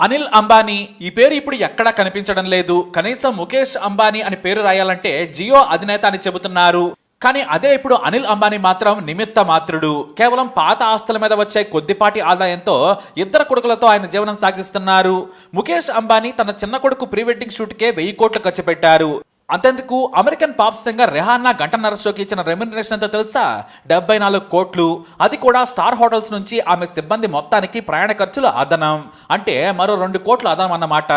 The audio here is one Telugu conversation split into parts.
అనిల్ అంబానీ ఈ పేరు ఇప్పుడు ఎక్కడా కనిపించడం లేదు. కనీసం ముఖేష్ అంబానీ అని పేరు రాయాలంటే జియో అధినేత అని చెబుతున్నారు. కానీ అదే ఇప్పుడు అనిల్ అంబానీ మాత్రం నిమిత్త మాత్రుడు. కేవలం పాత ఆస్తుల మీద వచ్చే కొద్దిపాటి ఆదాయంతో ఇద్దరు కొడుకులతో ఆయన జీవనం సాగిస్తున్నారు. ముఖేష్ అంబానీ తన చిన్న కొడుకు ప్రీ వెడ్డింగ్ షూట్కే వెయ్యి కోట్లు ఖర్చు పెట్టారు. అంతెందుకు అమెరికన్ పాప్ సింగర్ రెహానా గంటన్నర షోకి ఇచ్చిన రెమ్యునరేషన్ ఎంతో తెలుసా? డెబ్బై నాలుగు కోట్లు. అది కూడా స్టార్ హోటల్స్ నుంచి ఆమె సిబ్బంది మొత్తానికి ప్రయాణ ఖర్చులు అదనం. అంటే మరో రెండు కోట్లు అదనం అన్నమాట.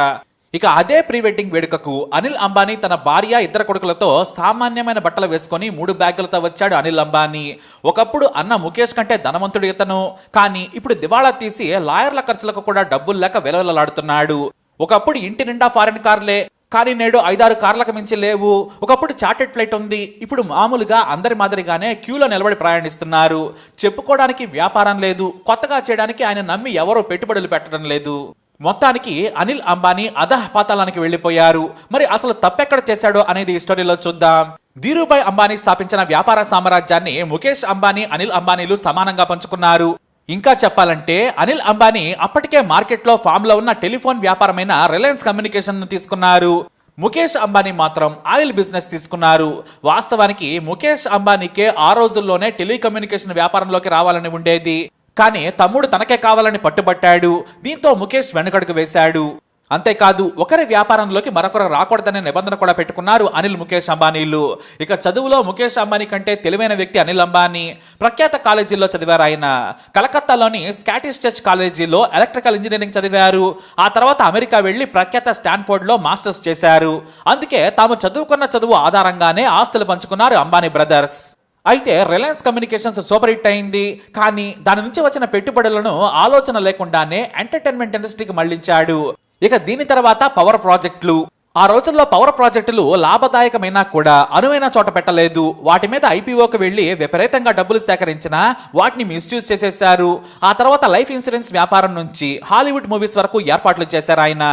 ఇక అదే ప్రీ వెడ్డింగ్ వేడుకకు అనిల్ అంబానీ తన భార్య ఇద్దరు కొడుకులతో సామాన్యమైన బట్టలు వేసుకొని మూడు బ్యాగులతో వచ్చాడు అనిల్ అంబానీ. ఒకప్పుడు అన్న ముఖేష్ కంటే ధనవంతుడు ఇతను. కానీ ఇప్పుడు దివాళా తీసి లాయర్ల ఖర్చులకు కూడా డబ్బులు లేక వెలవెలలాడుతున్నాడు. ఒకప్పుడు ఇంటి నిండా ఫారెన్ కార్లే. కానీ నేడు ఐదారు కార్లకు మించి లేవు. ఒకప్పుడు చార్టెడ్ ఫ్లైట్ ఉంది. ఇప్పుడు మామూలుగా అందరి మాదిరిగానే క్యూలో నిలబడి ప్రయాణిస్తున్నారు. చెప్పుకోవడానికి వ్యాపారం లేదు. కొత్తగా చేయడానికి ఆయన నమ్మి ఎవరో పెట్టుబడులు పెట్టడం లేదు. మొత్తానికి అనిల్ అంబానీ అధహ పాతాళానికి వెళ్ళిపోయారు. మరి అసలు తప్పెక్కడ చేశాడో అనేది ఈ స్టోరీలో చూద్దాం. ధీరుభాయ్ అంబానీ స్థాపించిన వ్యాపార సామ్రాజ్యాన్ని ముఖేష్ అంబానీ అనిల్ అంబానీలు సమానంగా పంచుకున్నారు. ఇంకా చెప్పాలంటే అనిల్ అంబానీ అప్పటికే మార్కెట్లో ఫామ్లో ఉన్న టెలిఫోన్ వ్యాపారమైన రిలయన్స్ కమ్యూనికేషన్ తీసుకున్నారు. ముఖేష్ అంబానీ మాత్రం ఆయిల్ బిజినెస్ తీసుకున్నారు. వాస్తవానికి ముఖేష్ అంబానీకే ఆ రోజుల్లోనే టెలికమ్యూనికేషన్ వ్యాపారంలోకి రావాలని ఉండేది. కానీ తమ్ముడు తనకే కావాలని పట్టుబట్టాడు. దీంతో ముఖేష్ వెనుకడుగు వేశాడు. అంతేకాదు ఒకరి వ్యాపారంలోకి మరొకరు రాకూడదనే నిబంధన కూడా పెట్టుకున్నారు అనిల్ ముఖేష్ అంబానీలు. ఇక చదువులో ముఖేష్ అంబానీ కంటే తెలివైన వ్యక్తి అనిల్ అంబానీ. ప్రఖ్యాత కాలేజీల్లో చదివారు ఆయన. కలకత్తాలోని స్కాటిష్ చర్చ్ కాలేజీలో ఎలక్ట్రికల్ ఇంజనీరింగ్ చదివారు. ఆ తర్వాత అమెరికా వెళ్ళి ప్రఖ్యాత స్టాన్ఫోర్డ్లో మాస్టర్స్ చేశారు. అందుకే తాము చదువుకున్న చదువు ఆధారంగానే ఆస్తులు పంచుకున్నారు అంబానీ బ్రదర్స్. అయితే రిలయన్స్ కమ్యూనికేషన్స్ సూపర్ హిట్ అయింది. కానీ దాని నుంచి వచ్చిన పెట్టుబడులను ఆలోచన లేకుండానే ఎంటర్టైన్మెంట్ ఇండస్ట్రీకి మళ్ళించాడు. ఇక దీని తర్వాత పవర్ ప్రాజెక్టులు ఆ రోజుల్లో పవర్ ప్రాజెక్టులు లాభదాయకమైనా కూడా అనువైన చోట పెట్టలేదు. వాటి మీద ఐపీఓకి వెళ్ళి విపరీతంగా డబ్బులు సేకరించినా వాటిని మిస్యూజ్ చేసేశారు. ఆ తర్వాత లైఫ్ ఇన్సూరెన్స్ వ్యాపారం నుంచి హాలీవుడ్ మూవీస్ వరకు ఏర్పాట్లు చేశారు ఆయన.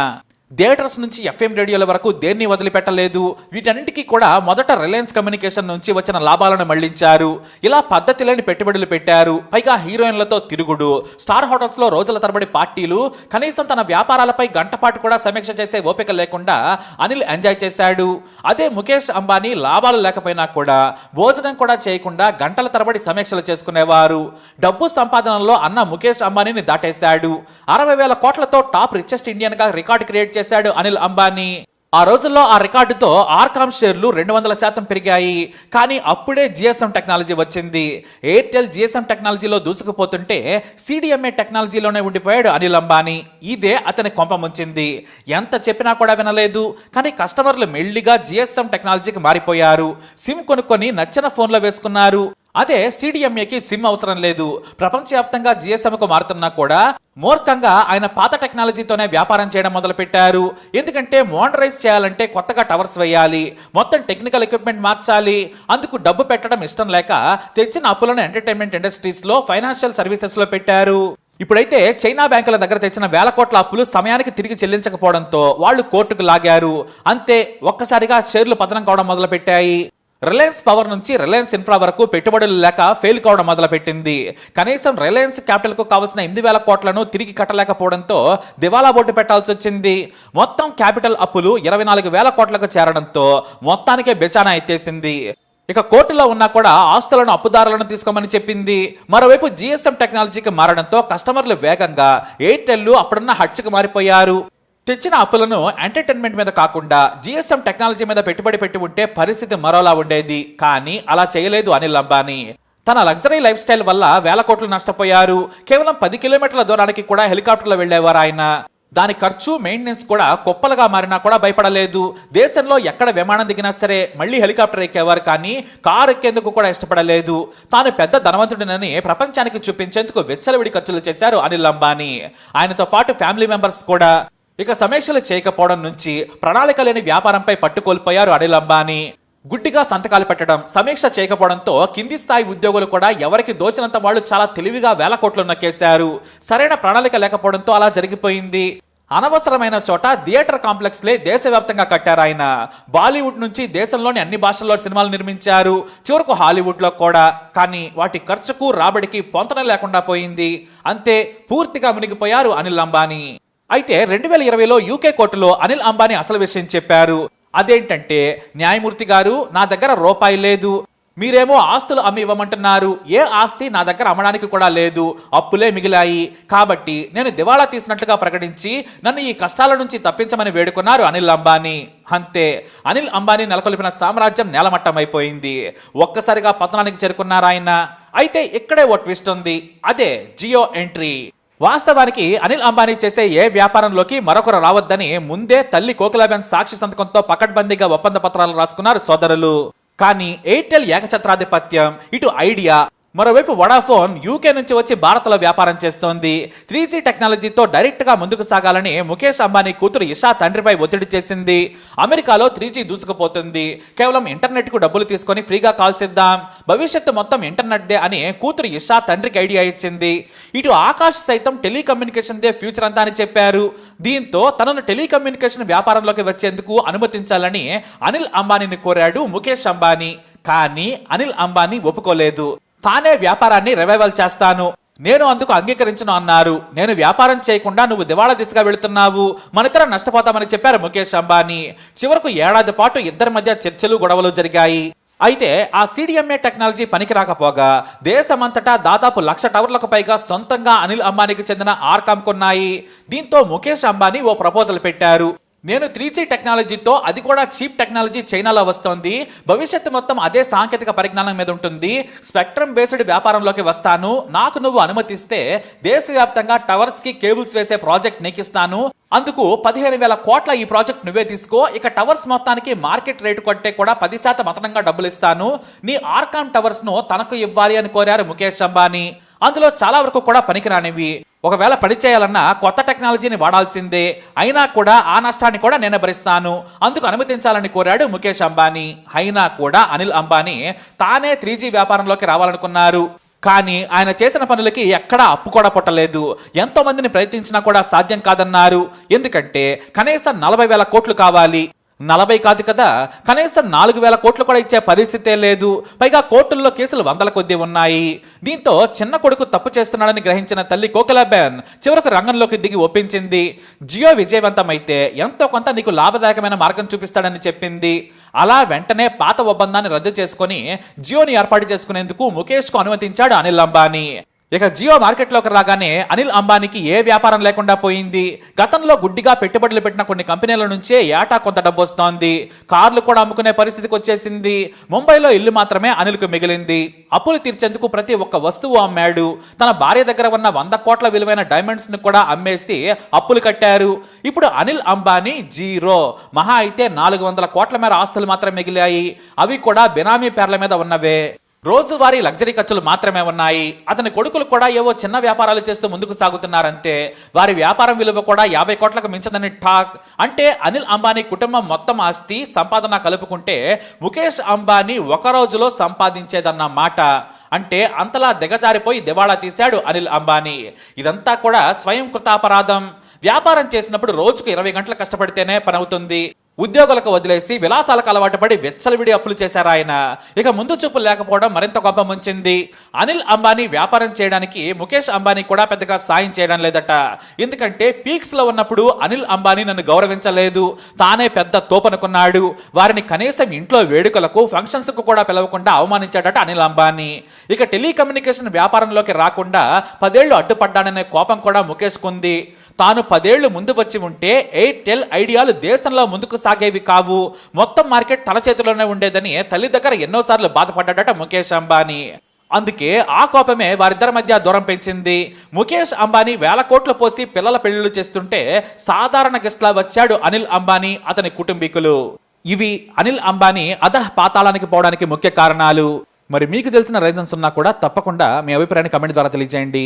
థియేటర్స్ నుంచి ఎఫ్ఎం రేడియోల వరకు దేన్ని వదిలిపెట్టలేదు? వీటన్నిటికీ కూడా మొదట రిలయన్స్ కమ్యూనికేషన్ నుంచి వచ్చిన లాభాలను మళ్ళించారు. ఇలా పద్ధతి లేని పెట్టుబడులు పెట్టారు. పైగా హీరోయిన్లతో తిరుగుడు స్టార్ హోటల్స్లో రోజుల తరబడి పార్టీలు కనీసం తన వ్యాపారాలపై గంటపాటు కూడా సమీక్ష చేసే ఓపిక లేకుండా అనిల్ ఎంజాయ్ చేశాడు. అదే ముఖేష్ అంబానీ లాభాలు లేకపోయినా కూడా భోజనం కూడా చేయకుండా గంటల తరబడి సమీక్షలు చేసుకునేవారు. డబ్బు సంపాదనలో అన్న ముఖేష్ అంబానీని దాటేశాడు. అరవై వేల కోట్లతో టాప్ రిచెస్ట్ ఇండియన్గా రికార్డు క్రియేట్ చేశాడు అనిల్ అంబానీ. ఆ రోజుల్లో ఆ రికార్డుతో ఆర్కామ్ షేర్లు రెండు వందల శాతం పెరిగాయి. కానీ అప్పుడే జిఎస్ఎం టెక్నాలజీ వచ్చింది. ఎయిర్టెల్ జిఎస్ఎం టెక్నాలజీలో దూసుకుపోతుంటే సిడిఎంఏ టెక్నాలజీలోనే ఉండిపోయాడు అనిల్ అంబానీ. ఇదే అతని కొంప ముంచింది. ఎంత చెప్పినా కూడా వినలేదు. కానీ కస్టమర్లు మెల్లిగా జిఎస్ఎం టెక్నాలజీకి మారిపోయారు. సిమ్ కొనుక్కొని నచ్చిన ఫోన్లో వేసుకున్నారు. అదే సిడిఎంఏకి సిమ్ అవసరం లేదు. ప్రపంచవ్యాప్తంగా జిఎస్ఎంకు మారుతున్నా కూడా మూర్ఖంగా ఆయన పాత టెక్నాలజీతోనే వ్యాపారం చేయడం మొదలుపెట్టారు. ఎందుకంటే మోడరైజ్ చేయాలంటే కొత్తగా టవర్స్ వేయాలి మొత్తం టెక్నికల్ ఎక్విప్మెంట్ మార్చాలి అందుకు డబ్బు పెట్టడం ఇష్టం లేక తెచ్చిన అప్పులను ఎంటర్టైన్మెంట్ ఇండస్ట్రీస్లో ఫైనాన్షియల్ సర్వీసెస్లో పెట్టారు. ఇప్పుడైతే చైనా బ్యాంకుల దగ్గర తెచ్చిన వేల కోట్ల అప్పులు సమయానికి తిరిగి చెల్లించకపోవడంతో వాళ్ళు కోర్టుకు లాగారు. అంతే ఒక్కసారిగా షేర్లు పతనం కావడం మొదలుపెట్టాయి. రిలయన్స్ పవర్ నుంచి రిలయన్స్ ఇన్ఫ్రా వరకు పెట్టుబడులు లేక ఫెయిల్ కావడం మొదలుపెట్టింది. కనీసం రిలయన్స్ క్యాపిటల్కు కావాల్సిన ఎనిమిది వేల కోట్లను తిరిగి కట్టలేకపోవడంతో దివాలా బోర్డు పెట్టాల్సి వచ్చింది. మొత్తం క్యాపిటల్ అప్పులు ఇరవై నాలుగు వేల కోట్లకు చేరడంతో మొత్తానికే బెచానా ఎత్తేసింది. ఇక కోర్టులో ఉన్నా కూడా ఆస్తులను అప్పుదారులను తీసుకోమని చెప్పింది. మరోవైపు జిఎస్ఎం టెక్నాలజీకి మారడంతో కస్టమర్లు వేగంగా ఎయిర్టెల్ అప్పుడున్న హచ్కి మారిపోయారు. తెచ్చిన అప్పులను ఎంటర్టైన్మెంట్ మీద కాకుండా జిఎస్ఎం టెక్నాలజీ మీద పెట్టుబడి పెట్టి ఉంటే పరిస్థితి మరోలా ఉండేది. కానీ అలా చేయలేదు అనిల్ అంబానీ. తన లగ్జరీ లైఫ్ స్టైల్ వల్ల వేల కోట్లు నష్టపోయారు. కేవలం పది కిలోమీటర్ల దూరానికి కూడా హెలికాప్టర్లో వెళ్ళేవారు ఆయన. దాని ఖర్చు మెయింటెనెన్స్ కూడా కుప్పలుగా మారినా కూడా భయపడలేదు. దేశంలో ఎక్కడ విమానం దిగినా సరే మళ్ళీ హెలికాప్టర్ ఎక్కేవారు కానీ కారు ఎక్కేందుకు కూడా ఇష్టపడలేదు. తాను పెద్ద ధనవంతుడినని ప్రపంచానికి చూపించేందుకు వెచ్చలవిడి ఖర్చులు చేశారు అనిల్ అంబానీ. ఆయనతో పాటు ఫ్యామిలీ మెంబర్స్ కూడా. ఇక సమీక్షలు చేయకపోవడం నుంచి ప్రణాళిక లేని వ్యాపారంపై పట్టుకోల్పోయారు అనిల్ అంబానీ. గుడ్డిగా సంతకాలు పెట్టడం సమీక్ష చేయకపోవడంతో కింది స్థాయి ఉద్యోగులు కూడా ఎవరికి దోచినంత వాళ్ళు చాలా తెలివిగా వేల కోట్లు నక్కేశారు సరైన ప్రణాళిక లేకపోవడంతో అలా జరిగిపోయింది. అనవసరమైన చోట థియేటర్ కాంప్లెక్స్లే దేశవ్యాప్తంగా కట్టారు ఆయన. బాలీవుడ్ నుంచి దేశంలోని అన్ని భాషల్లో సినిమాలు నిర్మించారు. చివరకు హాలీవుడ్లో కూడా. కానీ వాటి ఖర్చుకు రాబడికి పొంతన లేకుండా పోయింది. అంతే పూర్తిగా మునిగిపోయారు అనిల్ అంబానీ. అయితే రెండు వేల ఇరవైలో యూకే కోర్టులో అనిల్ అంబానీ అసలు విషయం చెప్పారు. అదేంటంటే న్యాయమూర్తి గారు నా దగ్గర రూపాయి లేదు. మీరేమో ఆస్తులు అమ్మి ఇవ్వమంటున్నారు. ఏ ఆస్తి నా దగ్గర అమ్మడానికి కూడా లేదు. అప్పులే మిగిలాయి. కాబట్టి నేను దివాళా తీసినట్లుగా ప్రకటించి నన్ను ఈ కష్టాల నుంచి తప్పించమని వేడుకున్నారు అనిల్ అంబానీ. అంతే. అనిల్ అంబానీ నెలకొల్పిన సామ్రాజ్యం నేలమట్టమైపోయింది. ఒక్కసారిగా పతనానికి చేరుకున్నారు ఆయన అయితే ఇక్కడే ఓ ట్విస్ట్ ఉంది. అదే జియో ఎంట్రీ. వాస్తవానికి అనిల్ అంబానీ చేసే ఏ వ్యాపారంలోకి మరొకరు రావద్దని ముందే తల్లి కోకిలాబెన్ సాక్షి సంతకంతో పకడ్బందీగా ఒప్పంద పత్రాలు రాసుకున్నారు సోదరులు. కానీ ఎయిర్టెల్ ఏకఛత్రాధిపత్యం ఇటు ఐడియా మరోవైపు వడాఫోన్ యూకే నుంచి వచ్చి భారత్లో వ్యాపారం చేస్తోంది. త్రీ జీ టెక్నాలజీతో డైరెక్ట్గా ముందుకు సాగాలని ముఖేష్ అంబానీ కూతురు ఇషా తండ్రిపై ఒత్తిడి చేసింది. అమెరికాలో త్రీ జీ దూసుకుపోతుంది. కేవలం ఇంటర్నెట్కు డబ్బులు తీసుకొని ఫ్రీగా కాల్స్ ఇద్దాం. భవిష్యత్తు మొత్తం ఇంటర్నెట్దే అని కూతురు ఇషా తండ్రికి ఐడియా ఇచ్చింది. ఇటు ఆకాష్ సైతం టెలికమ్యూనికేషన్ దే ఫ్యూచర్ అంతా అని చెప్పారు. దీంతో తనను టెలికమ్యూనికేషన్ వ్యాపారంలోకి వచ్చేందుకు అనుమతించాలని అనిల్ అంబానీని కోరాడు ముఖేష్ అంబానీ. కానీ అనిల్ అంబానీ ఒప్పుకోలేదు. తానే వ్యాపారాన్ని రివైవల్ చేస్తాను. నేను అందుకు అంగీకరించను అన్నారు. నేను వ్యాపారం చేయకుండా నువ్వు దివాళా దిశగా వెళుతున్నావు. మనిద్దరం నష్టపోతామని చెప్పారు ముఖేష్ అంబానీ. చివరకు ఏడాది పాటు ఇద్దరి మధ్య చర్చలు గొడవలు జరిగాయి. అయితే ఆ సిడిఎంఏ టెక్నాలజీ పనికి రాకపోగా దేశమంతటా దాదాపు లక్ష టవర్లకు పైగా సొంతంగా అనిల్ అంబానీకి చెందిన ఆర్కామ్ కొన్నాయి. దీంతో ముఖేష్ అంబానీ ఓ ప్రపోజల్ పెట్టారు. నేను త్రీ జీ టెక్నాలజీతో అది కూడా చీప్ టెక్నాలజీ చైనాలో వస్తోంది. భవిష్యత్తు మొత్తం అదే సాంకేతిక పరిజ్ఞానం మీద ఉంటుంది. స్పెక్ట్రమ్ బేస్డ్ వ్యాపారంలోకి వస్తాను. నాకు నువ్వు అనుమతిస్తే దేశవ్యాప్తంగా టవర్స్కి కేబుల్స్ వేసే ప్రాజెక్ట్ నీకిస్తాను అందుకు పదిహేను వేల కోట్ల ఈ ప్రాజెక్ట్ నువ్వే తీసుకో. ఇక టవర్స్ మొత్తానికి మార్కెట్ రేటు కొట్టే కూడా పది శాతం అదనంగా డబ్బులు ఇస్తాను. నీ ఆర్కామ్ టవర్స్ను తనకు ఇవ్వాలి అని కోరారు ముఖేష్ అంబానీ. అందులో చాలా వరకు కూడా పనికిరానివి. ఒకవేళ పని చేయాలన్నా కొత్త టెక్నాలజీని వాడాల్సిందే. అయినా కూడా ఆ నష్టాన్ని కూడా నేను భరిస్తాను. అందుకు అనుమతించాలని కోరాడు ముఖేష్ అంబానీ. అయినా కూడా అనిల్ అంబానీ తానే త్రీ వ్యాపారంలోకి రావాలనుకున్నారు. కానీ ఆయన చేసిన పనులకి ఎక్కడా అప్పు కూడా పుట్టలేదు. ఎంతో మందిని ప్రయత్నించినా కూడా సాధ్యం కాదన్నారు. ఎందుకంటే కనీసం నలభై వేల కోట్లు కావాలి. నలభై కాదు కదా? కనీసం నాలుగు వేల కోట్లు కూడా ఇచ్చే పరిస్థితే లేదు. పైగా కోర్టుల్లో కేసులు వందల కొద్దీ ఉన్నాయి. దీంతో చిన్న కొడుకు తప్పు చేస్తున్నాడని గ్రహించిన తల్లి కోకిలాబెన్ చివరకు రంగంలోకి దిగి ఒప్పించింది. జియో విజయవంతమైతే ఎంతో కొంత నీకు లాభదాయకమైన మార్గం చూపిస్తాడని చెప్పింది. అలా వెంటనే పాత ఒప్పందాన్ని రద్దు చేసుకొని జియోని ఏర్పాటు చేసుకునేందుకు ముఖేష్కు అనుమతించాడు అనిల్ అంబానీ. ఇక జియో మార్కెట్లోకి రాగానే అనిల్ అంబానీకి ఏ వ్యాపారం లేకుండా పోయింది? గతంలో గుడ్డిగా పెట్టుబడులు పెట్టిన కొన్ని కంపెనీల నుంచే ఏటా కొంత డబ్బు వస్తోంది. కార్లు కూడా అమ్ముకునే పరిస్థితికి వచ్చేసింది. ముంబైలో ఇల్లు మాత్రమే అనిల్కు మిగిలింది. అప్పులు తీర్చేందుకు ప్రతి ఒక్క వస్తువు అమ్మాడు. తన భార్య దగ్గర ఉన్న వంద కోట్ల విలువైన డైమండ్స్ను కూడా అమ్మేసి అప్పులు కట్టారు. ఇప్పుడు అనిల్ అంబానీ జీరో. మహా అయితే నాలుగు వందల కోట్ల మేర ఆస్తులు మాత్రం మిగిలాయి. అవి కూడా బినామీ పేర్ల మీద ఉన్నవే. రోజువారీ లగ్జరీ ఖర్చులు మాత్రమే ఉన్నాయి. అతని కొడుకులు కూడా ఏవో చిన్న వ్యాపారాలు చేస్తూ ముందుకు సాగుతున్నారంతే. వారి వ్యాపారం విలువ కూడా యాభై కోట్లకు మించదని టాక్ అంటే అనిల్ అంబానీ కుటుంబం మొత్తం ఆస్తి సంపాదన కలుపుకుంటే ముఖేష్ అంబానీ ఒక రోజులో సంపాదించేదన్న మాట. అంటే అంతలా దిగజారిపోయి దివాళా తీశాడు అనిల్ అంబానీ. ఇదంతా కూడా స్వయం కృతాపరాధం వ్యాపారం చేసినప్పుడు రోజుకు ఇరవై గంటలు కష్టపడితేనే పని అవుతుంది. ఉద్యోగులకు వదిలేసి విలాసాలకు అలవాటు పడి వెచ్చలవిడి అప్పులు చేశారు ఆయన. ఇక ముందు చూపు లేకపోవడం మరింత గొప్ప ముంచింది. అనిల్ అంబానీ వ్యాపారం చేయడానికి ముఖేష్ అంబానీ కూడా పెద్దగా సాయం చేయడం లేదట. ఎందుకంటే పీక్స్లో ఉన్నప్పుడు అనిల్ అంబానీ నన్ను గౌరవించలేదు. తానే పెద్ద తోపనుకున్నాడు. వారిని కనీసం ఇంట్లో వేడుకలకు ఫంక్షన్స్కు కూడా పిలవకుండా అవమానించాడట అనిల్ అంబానీ. ఇక టెలికమ్యూనికేషన్ వ్యాపారంలోకి రాకుండా పదేళ్ళు అడ్డుపడ్డాననే కోపం కూడా ముఖేష్కుంది. తాను పదేళ్ళు ముందు వచ్చి ఉంటే ఎయిర్టెల్ ఐడియాలు దేశంలో ముందుకు సాగేవి కావు. మొత్తం మార్కెట్ తన చేతిలోనే ఉండేదని తల్లి దగ్గర ఎన్నోసార్లు బాధపడ్డాడట ముఖేష్ అంబానీ. అందుకే ఆ కోపమే వారిద్దరి మధ్య దూరం పెంచింది. ముఖేష్ అంబానీ వేల కోట్లు పోసి పిల్లల పెళ్ళిళ్ళు చేస్తుంటే సాధారణ గెస్ట్లా వచ్చాడు అనిల్ అంబానీ అతని కుటుంబీకులు. ఇవి అనిల్ అంబానీ అధః పాతాళానికి పోవడానికి ముఖ్య కారణాలు. మరి మీకు తెలిసిన రీజన్స్ ఉన్నా కూడా తప్పకుండా మీ అభిప్రాయాన్ని కమెంట్ ద్వారా తెలియజేయండి.